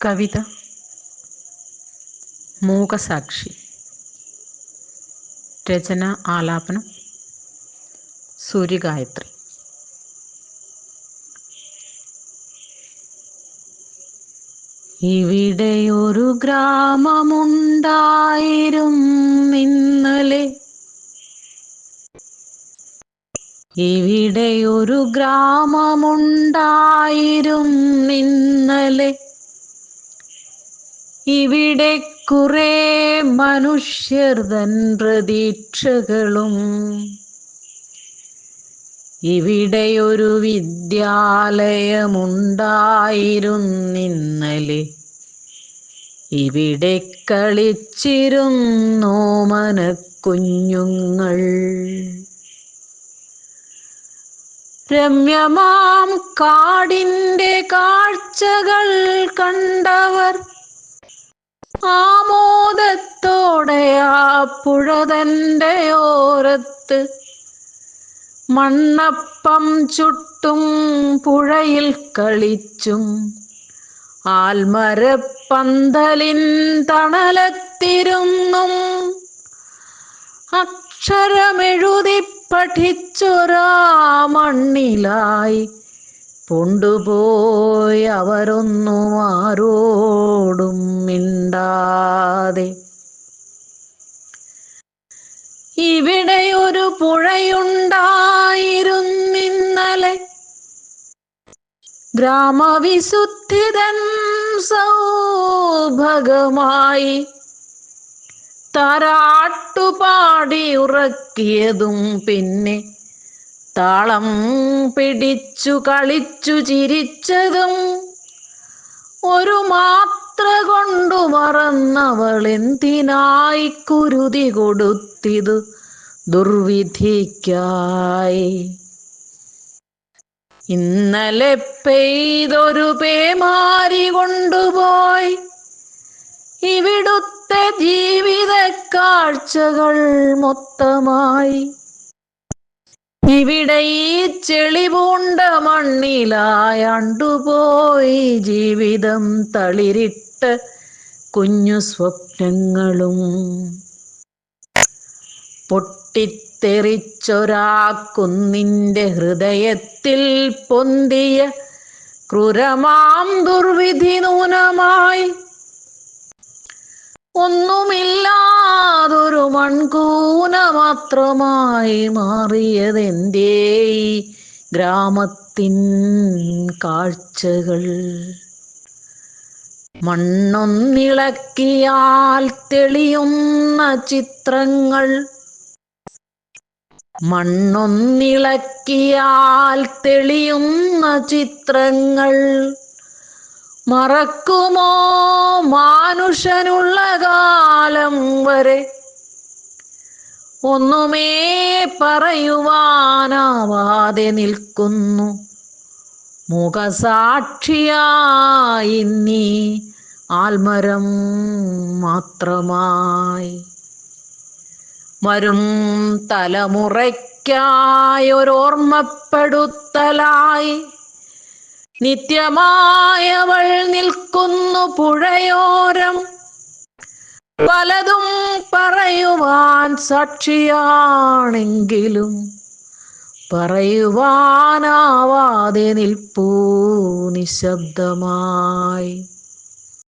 കവിത മൂകസാക്ഷി രചന ആലാപനം സൂര്യഗായത്രി ഇവിടെയൊരു ഗ്രാമമുണ്ടായിരുന്നിന്നലെ ഇവിടെയൊരു ഗ്രാമമുണ്ടായിരുന്നിന്നലെ ഇവിടെ കുറെ മനുഷ്യർ തൻ പ്രതീക്ഷകളും. ഒരു വിദ്യാലയമുണ്ടായിരുന്നിന്നലെ. ഇവിടെ കളിച്ചിരുന്നു മനക്കുഞ്ഞുങ്ങൾ. രമ്യമാം കാടിന്റെ കാഴ്ചകൾ കണ്ടവർ ആമോദത്തോടെ ആ പുഴതന്റെ ഓരത്ത് മണ്ണപ്പം ചുട്ടും പുഴയിൽ കളിച്ചും ആൽമരപ്പന്തലിൻ തണലത്തിരുന്നും അക്ഷരമെഴുതി പഠിച്ചൊരാ മണ്ണിലായി കൊണ്ടുപോയി ആരോടും മിണ്ടാതെ ഇവിടെ ഒരു പുഴയുണ്ടായിരുന്നിന്നലെ. ഗ്രാമവിശുദ്ധിതൻ സൗഭഗമായി താരാട്ടുപാടി ഉറക്കിയതും പിന്നെ താളം പിടിച്ചു കളിച്ചു ചിരിച്ചതും ഒരു മാത്ര എന്തിനായി കുരുതി കൊടുത്തിതു? ദുർവിധിക്കായി. ഇന്നലെ പെയ്തൊരു പേമാരി കൊണ്ടുപോയി. ഇവിടുത്തെ ജീവിത കാഴ്ചകൾ മൊത്തമായി. ഇവിടെ ഈ ചെളി പൂണ്ട മണ്ണിലായണ്ടുപോയി ജീവിതം തളിരിട്ട് കുഞ്ഞു സ്വപ്നങ്ങളും പൊട്ടിത്തെറിച്ചൊരാ കുന്നിന്റെ ഹൃദയത്തിൽ പൊന്തിയ ക്രൂരമാം ദുർവിധി നൂനമായി. ഒന്നുമില്ലാതൊരു മൺകൂന മാത്രമായി മാറിയതെന്തേ ഗ്രാമത്തിൻ കാഴ്ചകൾ? മണ്ണൊന്നിളക്കിയാൽ തെളിയുന്ന ചിത്രങ്ങൾ. മണ്ണൊന്നിളക്കിയാൽ തെളിയുന്ന ചിത്രങ്ങൾ. മറക്കുമോ മാനുഷനുള്ള കാലം വരെ? ഒന്നുമേ പറയുവാനാവാതെ നിൽക്കുന്നു. മുഖസാക്ഷിയായി നീ ആൽമരം മാത്രമായി. വരും തലമുറയ്ക്കായൊരോർമ്മപ്പെടുത്തലായി. നിത്യമായവൾ നിൽക്കുന്നു പുഴയോരം. പലതും പറയുവാൻ സാക്ഷിയാണെങ്കിലും പറയുവാനാവാതെ നിൽപ്പൂ നിശബ്ദമായി.